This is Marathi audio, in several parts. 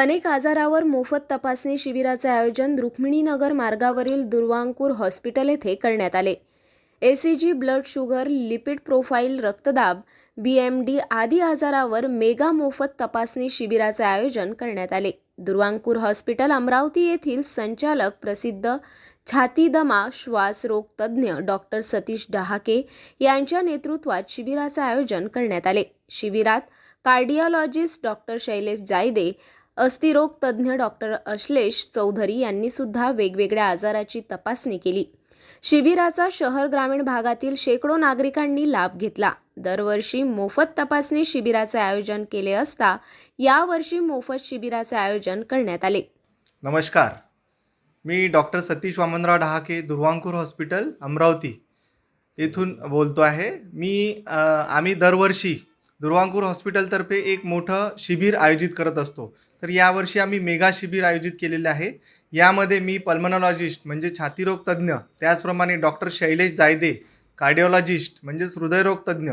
अनेक आजारावर मोफत तपासणी शिबिराचे आयोजन रुक्मिणीनगर मार्गावरील दुर्वांकूर हॉस्पिटल येथे करण्यात आले. ECG blood sugar lipid profile रक्तदाब बीएमडी आदी आजारावर मेगा मोफत तपासणी शिबिराचे आयोजन करण्यात आले. दुर्वांकूर हॉस्पिटल अमरावती येथील संचालक प्रसिद्ध छातीदमा श्वासरोग तज्ज्ञ डॉक्टर सतीश डहाके यांच्या नेतृत्वात शिबिराचे आयोजन करण्यात आले. शिबिरात कार्डिओलॉजिस्ट डॉक्टर शैलेश जायदे अस्थिरोग तज्ज्ञ डॉक्टर अश्लेष चौधरी यांनी सुद्धा वेगवेगळ्या आजाराची तपासणी केली. शिबिराचा शहर ग्रामीण भागातील शेकडो नागरिकांनी लाभ घेतला. दरवर्षी मोफत तपासणी शिबिराचे आयोजन केले असता यावर्षी मोफत शिबिराचे आयोजन करण्यात आले. नमस्कार. मी डॉक्टर सतीश वामनराव डहाके दुर्वांकूर हॉस्पिटल अमरावती येथून बोलतो आहे. मी आम्ही दरवर्षी दुर्वांकूर हॉस्पिटलतर्फे एक मोठं शिबिर आयोजित करत असतो. तर यावर्षी आम्ही मेगा शिबिर आयोजित केलेले आहे. यामध्ये मी पल्मनॉलॉजिस्ट म्हणजे छातीरोग तज्ज्ञ त्याचप्रमाणे डॉक्टर शैलेश जायदे कार्डिओलॉजिस्ट म्हणजेच हृदयरोग तज्ज्ञ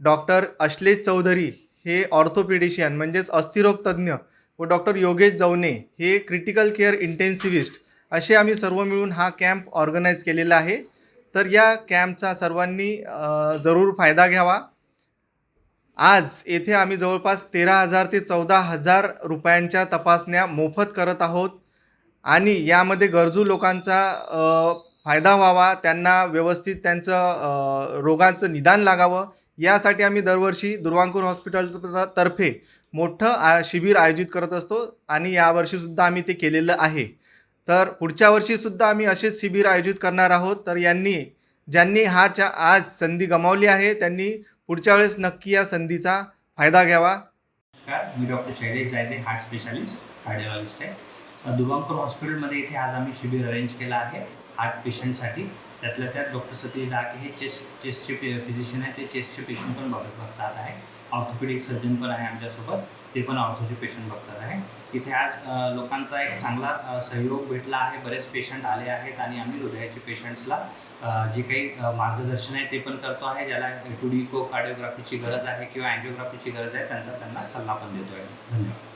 डॉक्टर अश्लेष चौधरी हे ऑर्थोपेडिशियन म्हणजेच अस्थिरोग तज्ज्ञ व डॉक्टर योगेश जवने हे क्रिटिकल केअर इंटेन्सिव्हिस्ट असे आम्ही सर्व मिळून हा कॅम्प ऑर्गनाईज केलेला आहे. तर या कॅम्पचा सर्वांनी जरूर फायदा घ्यावा. आज येथे आम्ही जवळपास तेरा हजार ते चौदा हजार रुपयांच्या तपासण्या मोफत करत आहोत. आणि यामध्ये गरजू लोकांचा फायदा व्हावा त्यांना व्यवस्थित त्यांचं रोगांचं निदान लागावं. यासाठी आम्ही दरवर्षी दुर्वांकूर हॉस्पिटल तर्फे मोठं आ शिबिर आयोजित करत असतो. आणि यावर्षीसुद्धा आम्ही ते केलेलं आहे. तर पुढच्या वर्षीसुद्धा आम्ही असेच शिबिर आयोजित करणार आहोत. तर यांनी ज्यांनी हा च्या आज संधी गमावली आहे त्यांनी पुढच्या वेळेस नक्की या संधीचा फायदा घ्यावा. नमस्कार मी डॉक्टर शैलेश जायदे हार्ट स्पेशालिस्ट कार्डिओलॉजिस्ट आहे. अ, हॉस्पिटलमध्ये इथे आज आम्ही शिबिर अरेंज केलं आहे हार्ट पेशंटसाठी. त्यातल्या त्यात डॉक्टर सतीश डाके हे चेस्ट चेस्टचे फिजिशियन आहे ते चेस्टचे पेशंट पण बघत बघतात आहे. ऑर्थोपेडिक सर्जन पण आहे आमच्यासोबत. ते पण ऑर्थोचे पेशंट बघतात आहे. इथे आज लोकांचा एक चांगला सहयोग भेटला आहे. बरेच पेशंट आले आहेत आणि आम्ही हृदयाचे पेशंट्सला जे काही मार्गदर्शन आहे ते पण करतो आहे. ज्याला टू डी को कार्डिओग्राफीची गरज आहे किंवा अँजिओग्राफीची गरज आहे त्यांचा त्यांना सल्ला पण देतो आहे धन्यवाद.